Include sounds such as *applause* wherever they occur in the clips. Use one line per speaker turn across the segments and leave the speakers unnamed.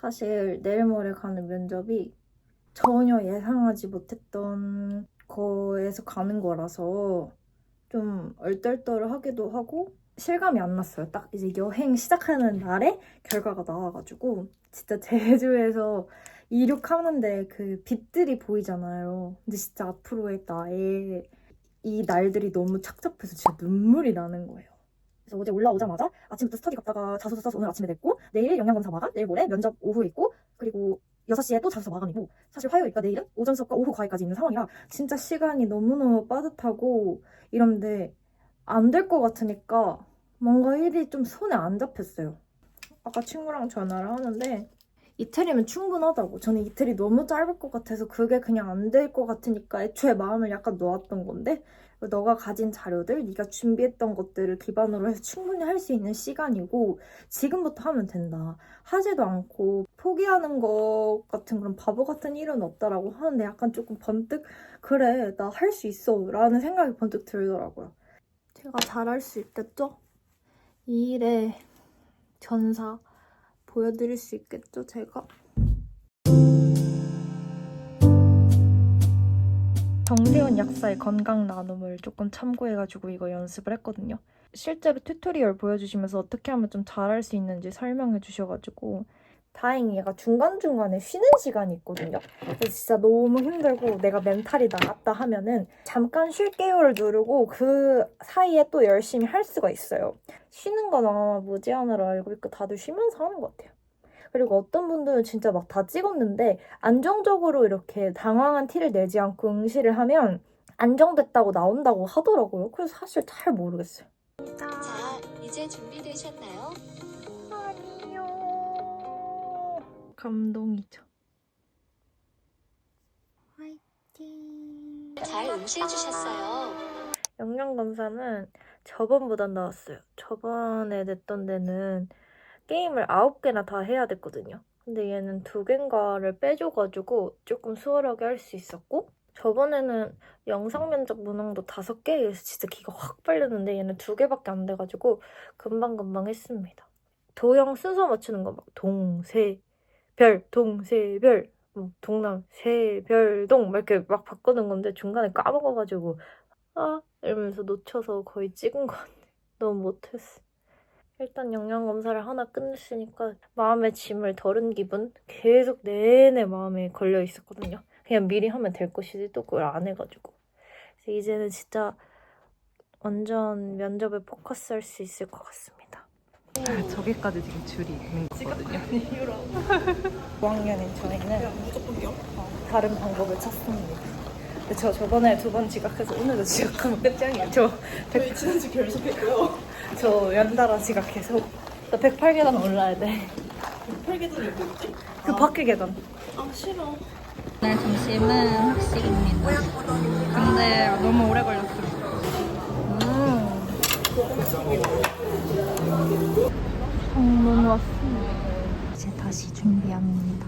사실 내일 모레 가는 면접이 전혀 예상하지 못했던 거에서 가는 거라서 좀 얼떨떨하기도 하고 실감이 안 났어요. 딱 이제 여행 시작하는 날에 결과가 나와가지고 진짜 제주에서 이륙하는데 그 빛들이 보이잖아요. 근데 진짜 앞으로의 나의 이 날들이 너무 착잡해서 진짜 눈물이 나는 거예요. 그래서 어제 올라오자마자 아침부터 스터디 갔다가 자소서 써서 오늘 아침에 냈고 내일 영양검사 마감, 내일 모레 면접 오후 있고 그리고 6시에 또 자소서 마감이고 사실 화요일이니까 내일은 오전 수업과 오후 과외까지 있는 상황이라 진짜 시간이 너무너무 빠듯하고 이런데 안 될 것 같으니까 뭔가 일이 좀 손에 안 잡혔어요. 아까 친구랑 전화를 하는데 이틀이면 충분하다고. 저는 이틀이 너무 짧을 것 같아서 그게 그냥 안 될 것 같으니까 애초에 마음을 약간 놓았던 건데 너가 가진 자료들, 네가 준비했던 것들을 기반으로 해서 충분히 할 수 있는 시간이고 지금부터 하면 된다. 하지도 않고 포기하는 것 같은 그런 바보 같은 일은 없다라고 하는데 약간 조금 번뜩 그래 나 할 수 있어 라는 생각이 번뜩 들더라고요. 제가 잘할 수 있겠죠? 이 일의 전사 보여드릴 수 있겠죠, 제가? 정세훈 약사의 건강 나눔을 조금 참고해가지고 이거 연습을 했거든요. 실제로 튜토리얼 보여주시면서 어떻게 하면 좀 잘할 수 있는지 설명해 주셔가지고 다행히 얘가 중간중간에 쉬는 시간이 있거든요. 그래서 진짜 너무 힘들고 내가 멘탈이 나갔다 하면은 잠깐 쉴게요를 누르고 그 사이에 또 열심히 할 수가 있어요. 쉬는 건 아마 무제한으로 알고 있고 다들 쉬면서 하는 것 같아요. 그리고 어떤 분들은 진짜 막 다 찍었는데 안정적으로 이렇게 당황한 티를 내지 않고 응시를 하면 안정됐다고 나온다고 하더라고요. 그래서 사실 잘 모르겠어요.
자, 이제 준비되셨나요?
감동이죠. 화이팅.
잘 응시해 주셨어요.
영양검사는 저번보단 나았어요. 저번에 냈던 데는 게임을 9개나 다 해야 됐거든요. 근데 얘는 두 개인가를 빼줘가지고 조금 수월하게 할 수 있었고 저번에는 영상 면접 문항도 다섯 개에서 진짜 기가 확 빨렸는데 얘는 두 개밖에 안 돼가지고 금방금방 했습니다. 도형 순서 맞추는 거 막 동세 별 동 세 별 뭐 동남 세 별 동 막 이렇게 막 바꾸는 건데 중간에 까먹어가지고 아 이러면서 놓쳐서 거의 찍은 것 같네. 너무 못했어. 일단 영양검사를 하나 끝냈으니까 마음의 짐을 덜은 기분? 계속 내내 마음에 걸려 있었거든요. 그냥 미리 하면 될 것이지 또 그걸 안 해가지고. 이제는 진짜 완전 면접에 포커스 할 수 있을 것 같습니다.
저기까지 지금 줄이 있는 거거든요.
5학년인 저희는 어, 다른 방법을 찾습니다. 근데 저 저번에 두 번 지각해서 오늘도 지각하면 끝장이에요. 저
저희 지난주 결석했고요.
저 연달아 지각해서 나 108계단 올라야 돼.
8계단 여기 있지?
그 밖에 계단.
아 싫어.
오늘 점심은 학식입니다. 근데 너무 오래 걸렸어요.
음. 방문 왔습니다. 이제 다시 준비합니다.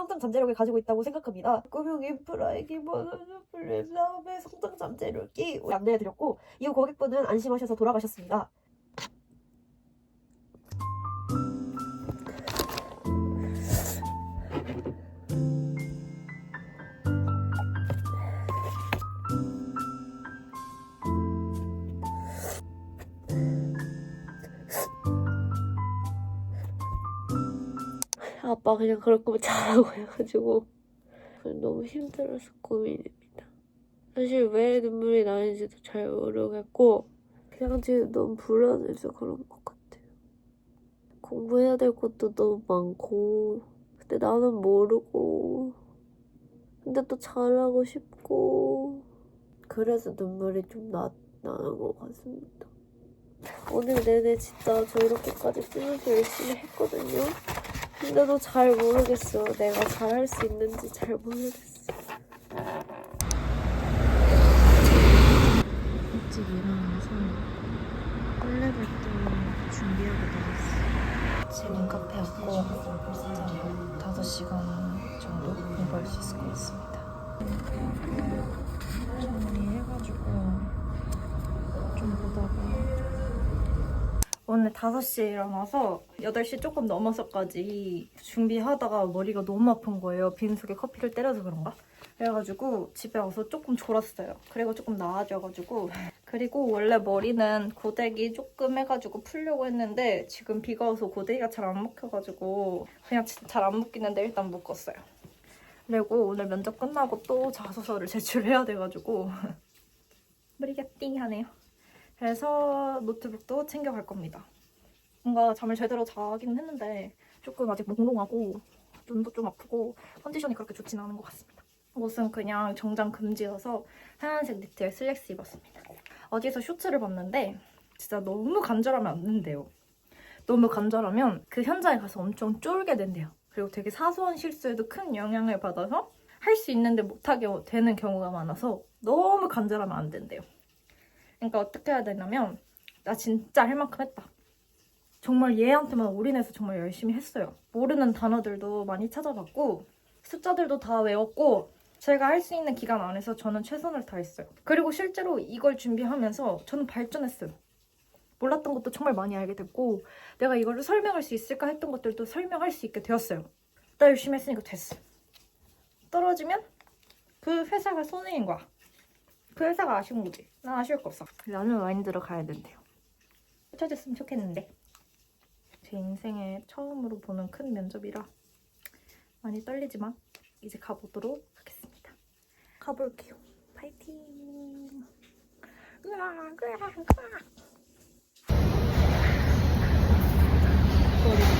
성장 잠재력을 가지고 있다고 생각합니다. 금융 인프라의 기본은 플랫폼의 성장 잠재력이 안내해드렸고 이후 고객분은 안심하셔서 돌아가셨습니다. 아빠 그냥 그럴 거면 잘하고 *laughs* 해가지고 너무 힘들어서 고민입니다. 사실 왜 눈물이 나는지도 잘 모르겠고 그냥 지금 너무 불안해서 그런 것 같아요. 공부해야 될 것도 너무 많고 근데 나는 모르고 근데 또 잘하고 싶고 그래서 눈물이 좀 나, 나는 것 같습니다. 오늘 내내 진짜 저 이렇게까지 쓰면서 열심히 했거든요. 근데도 잘 모르겠어. 내가 잘할 수 있는지 잘 모르겠어.
일찍 일어나서
꿀레벨도 준비하고 나왔어. 지금 카페 왔고 5시간 정도 공부할 수 있을 것 같습니다. 정리해가지고 좀 보다가 오늘 5시에 일어나서 8시 조금 넘어서까지 준비하다가 머리가 너무 아픈 거예요. 빈속에 커피를 때려서 그런가? 그래가지고 집에 와서 조금 졸았어요. 그리고 조금 나아져가지고 그리고 원래 머리는 고데기 조금 해가지고 풀려고 했는데 지금 비가 와서 고데기가 잘 안 묶여가지고 그냥 잘 안 묶이는데 일단 묶었어요. 그리고 오늘 면접 끝나고 또 자소서를 제출해야 돼가지고 *laughs* 머리가 띵하네요. 그래서 노트북도 챙겨갈 겁니다. 뭔가 잠을 제대로 자긴 했는데 조금 아직 몽롱하고 눈도 좀 아프고 컨디션이 그렇게 좋진 않은 것 같습니다. 옷은 그냥 정장 금지여서 하얀색 니트에 슬랙스 입었습니다. 어디서 쇼츠를 봤는데 진짜 너무 간절하면 안 된대요. 너무 간절하면 그 현장에 가서 엄청 쫄게 된대요. 그리고 되게 사소한 실수에도 큰 영향을 받아서 할 수 있는데 못하게 되는 경우가 많아서 너무 간절하면 안 된대요. 그러니까 어떻게 해야 되냐면 나 진짜 할 만큼 했다. 정말 얘한테만 올인해서 정말 열심히 했어요. 모르는 단어들도 많이 찾아봤고 숫자들도 다 외웠고 제가 할 수 있는 기간 안에서 저는 최선을 다했어요. 그리고 실제로 이걸 준비하면서 저는 발전했어요. 몰랐던 것도 정말 많이 알게 됐고 내가 이거를 설명할 수 있을까 했던 것들도 설명할 수 있게 되었어요. 나 열심히 했으니까 됐어. 떨어지면 그 회사가 손해인 거야. 그 회사가 아쉬운 거지. 난 아쉬울 거 없어. 나는 와인드로 가야 된대요. 찾았으면 좋겠는데. 제 인생에 처음으로 보는 큰 면접이라 많이 떨리지만 이제 가보도록 하겠습니다. 가볼게요. 파이팅! 으아, 으아, 으아.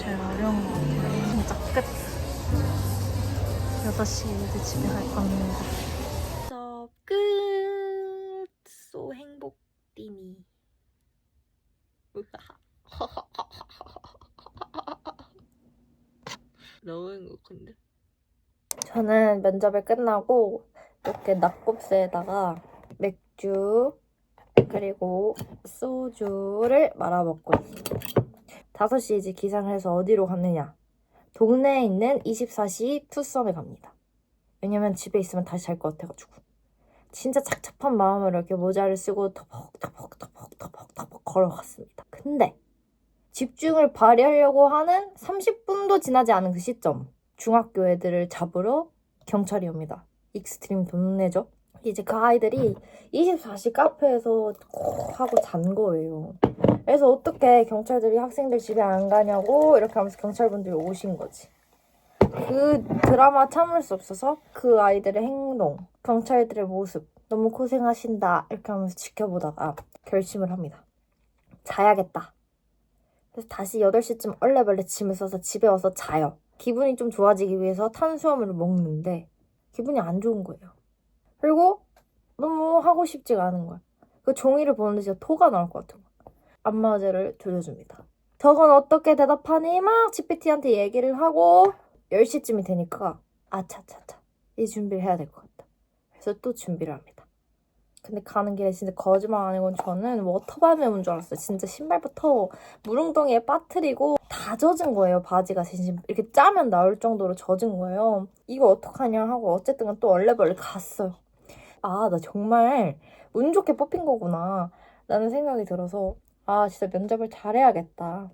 제일 어려운 것 같아요. 진짜 끝. 6시에 이제 집에 갈 겁니다. 수업 끝. 소 행복 띠미.
너무 행복한데?
저는 면접을 끝나고 이렇게 낙곱새에다가 맥주 그리고 소주를 말아 먹고 있습니다. 5시 이제 기상을 해서 어디로 갔느냐? 동네에 있는 24시 투썸에 갑니다. 왜냐면 집에 있으면 다시 잘 것 같아가지고. 진짜 착잡한 마음으로 이렇게 모자를 쓰고 터벅터벅터벅터벅터벅 걸어갔습니다. 근데 집중을 발휘하려고 하는 30분도 지나지 않은 그 시점. 중학교 애들을 잡으러 경찰이 옵니다. 익스트림 돈 내죠? 이제 그 아이들이 24시 카페에서 하고 잔 거예요. 그래서 어떻게 경찰들이 학생들 집에 안 가냐고 이렇게 하면서 경찰분들이 오신 거지. 그 드라마 참을 수 없어서 그 아이들의 행동, 경찰들의 모습 너무 고생하신다 이렇게 하면서 지켜보다가 결심을 합니다. 자야겠다. 그래서 다시 8시쯤 얼레벌레 짐을 싸서 집에 와서 자요. 기분이 좀 좋아지기 위해서 탄수화물을 먹는데 기분이 안 좋은 거예요. 그리고 너무 하고 싶지가 않은 거야. 그 종이를 보는데 진짜 토가 나올 것 같은 거야. 안마제를 돌려줍니다. 저건 어떻게 대답하니? 막 GPT한테 얘기를 하고 10시쯤이 되니까 아차차차 이 준비를 해야 될 것 같다. 그래서 또 준비를 합니다. 근데 가는 길에 진짜 거짓말 아니고 저는 워터밤에 온 줄 알았어요. 진짜 신발부터 물웅덩이에 빠뜨리고 다 젖은 거예요. 바지가 진심 이렇게 짜면 나올 정도로 젖은 거예요. 이거 어떡하냐 하고 어쨌든 또 얼레벌레 갔어요. 아, 나 정말 운 좋게 뽑힌 거구나. 라는 생각이 들어서 아, 진짜 면접을 잘해야겠다.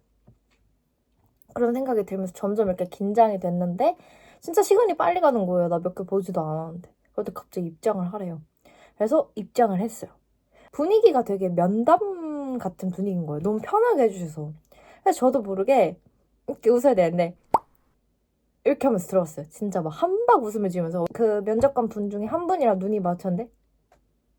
그런 생각이 들면서 점점 이렇게 긴장이 됐는데 진짜 시간이 빨리 가는 거예요. 나 몇 개 보지도 않았는데. 그런데 갑자기 입장을 하래요. 그래서 입장을 했어요. 분위기가 되게 면담 같은 분위기인 거예요. 너무 편하게 해주셔서. 그래서 저도 모르게 이렇게 웃어야 되는데 이렇게 하면서 들어갔어요. 진짜 막 한박 웃음을 지으면서 그 면접관 분 중에 한 분이랑 눈이 맞췄는데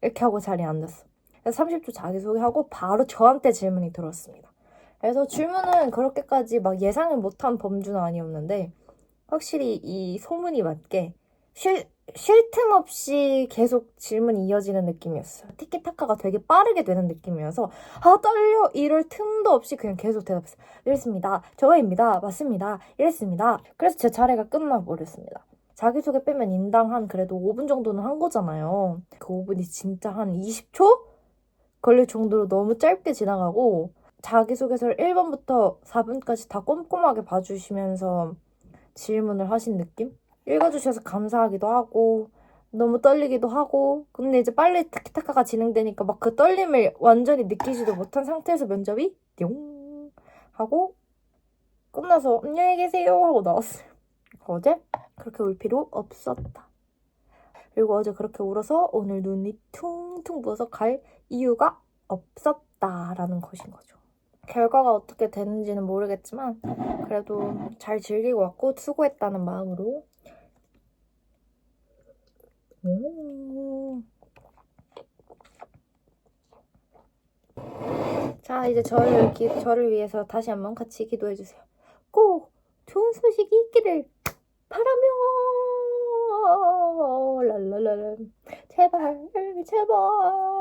이렇게 하고 자리에 앉았어. 그래서 30초 자기소개하고 바로 저한테 질문이 들어왔습니다. 그래서 질문은 그렇게까지 막 예상을 못한 범주는 아니었는데 확실히 이 소문이 맞게 실 쉴 틈 없이 계속 질문이 이어지는 느낌이었어요. 티키타카가 되게 빠르게 되는 느낌이어서 아 떨려 이럴 틈도 없이 그냥 계속 대답했어요. 이랬습니다. 저입니다. 맞습니다. 이랬습니다. 그래서 제 차례가 끝나버렸습니다. 자기소개 빼면 인당 한 그래도 5분 정도는 한 거잖아요. 그 5분이 진짜 한 20초? 걸릴 정도로 너무 짧게 지나가고 자기소개서를 1번부터 4번까지 다 꼼꼼하게 봐주시면서 질문을 하신 느낌? 읽어주셔서 감사하기도 하고 너무 떨리기도 하고 근데 이제 빨리 티키타카가 진행되니까 막 그 떨림을 완전히 느끼지도 못한 상태에서 면접이 뿅 하고 끝나서 안녕히 계세요 하고 나왔어요. 어제 그렇게 울 필요 없었다. 그리고 어제 그렇게 울어서 오늘 눈이 퉁퉁 부어서 갈 이유가 없었다라는 것인 거죠. 결과가 어떻게 되는지는 모르겠지만 그래도 잘 즐기고 왔고 수고했다는 마음으로 음. 자 이제 저를 기, 저를 위해서 다시 한번 같이 기도해 주세요. 꼭 좋은 소식이 있기를 바라며 랄랄랄 제발 제발